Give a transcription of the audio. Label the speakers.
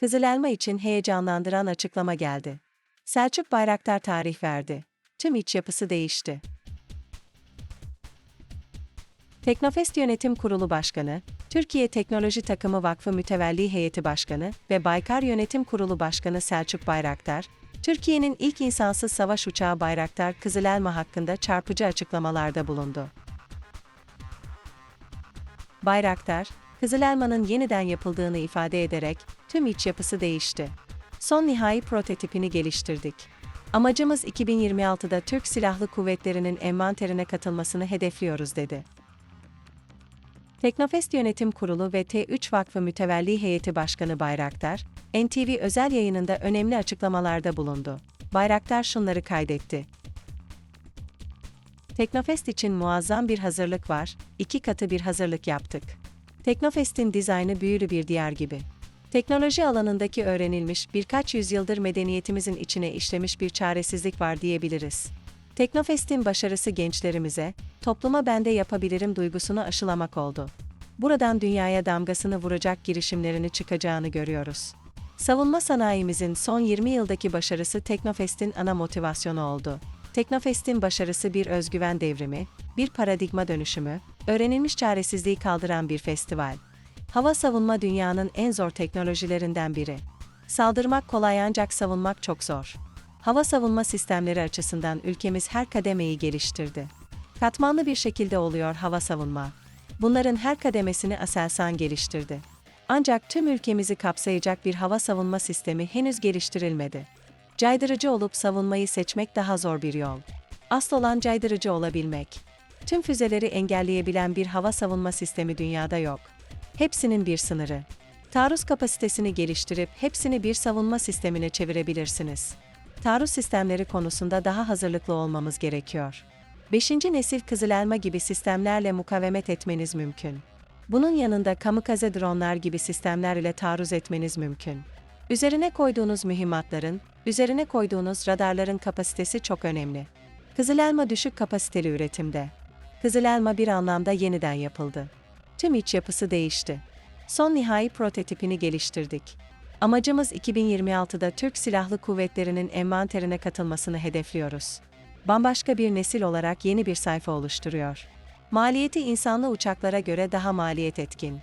Speaker 1: Kızıl için heyecanlandıran açıklama geldi. Selçuk Bayraktar tarih verdi. Tüm iç yapısı değişti. Teknofest Yönetim Kurulu Başkanı, Türkiye Teknoloji Takımı Vakfı Mütevelli Heyeti Başkanı ve Baykar Yönetim Kurulu Başkanı Selçuk Bayraktar, Türkiye'nin ilk insansız savaş uçağı Bayraktar Kızılelma hakkında çarpıcı açıklamalarda bulundu. Bayraktar, Kızılelma'nın yeniden yapıldığını ifade ederek tüm iç yapısı değişti. Son nihai prototipini geliştirdik. Amacımız 2026'da Türk Silahlı Kuvvetleri'nin envanterine katılmasını hedefliyoruz dedi. Teknofest Yönetim Kurulu ve T3 Vakfı Mütevelli Heyeti Başkanı Bayraktar, NTV özel yayınında önemli açıklamalarda bulundu. Bayraktar şunları kaydetti. Teknofest için muazzam bir hazırlık var, iki katı bir hazırlık yaptık. Teknofest'in dizaynı büyülü bir diyar gibi. Teknoloji alanındaki öğrenilmiş birkaç yüzyıldır medeniyetimizin içine işlemiş bir çaresizlik var diyebiliriz. Teknofest'in başarısı gençlerimize, topluma ben de yapabilirim duygusunu aşılamak oldu. Buradan dünyaya damgasını vuracak girişimlerini çıkacağını görüyoruz. Savunma sanayimizin son 20 yıldaki başarısı Teknofest'in ana motivasyonu oldu. Teknofest'in başarısı bir özgüven devrimi, bir paradigma dönüşümü, öğrenilmiş çaresizliği kaldıran bir festival. Hava savunma dünyanın en zor teknolojilerinden biri. Saldırmak kolay ancak savunmak çok zor. Hava savunma sistemleri açısından ülkemiz her kademeyi geliştirdi. Katmanlı bir şekilde oluyor hava savunma. Bunların her kademesini Aselsan geliştirdi. Ancak tüm ülkemizi kapsayacak bir hava savunma sistemi henüz geliştirilmedi. Caydırıcı olup savunmayı seçmek daha zor bir yol. Asıl olan caydırıcı olabilmek. Tüm füzeleri engelleyebilen bir hava savunma sistemi dünyada yok. Hepsinin bir sınırı. Taarruz kapasitesini geliştirip hepsini bir savunma sistemine çevirebilirsiniz. Taarruz sistemleri konusunda daha hazırlıklı olmamız gerekiyor. 5. nesil Kızılelma gibi sistemlerle mukavemet etmeniz mümkün. Bunun yanında kamikaze dronlar gibi sistemler ile taarruz etmeniz mümkün. Üzerine koyduğunuz mühimmatların, üzerine koyduğunuz radarların kapasitesi çok önemli. Kızılelma düşük kapasiteli üretimde. Kızılelma bir anlamda yeniden yapıldı. Tüm iç yapısı değişti. Son nihai prototipini geliştirdik. Amacımız 2026'da Türk Silahlı Kuvvetleri'nin envanterine katılmasını hedefliyoruz. Bambaşka bir nesil olarak yeni bir sayfa oluşturuyor. Maliyeti insanlı uçaklara göre daha maliyet etkin.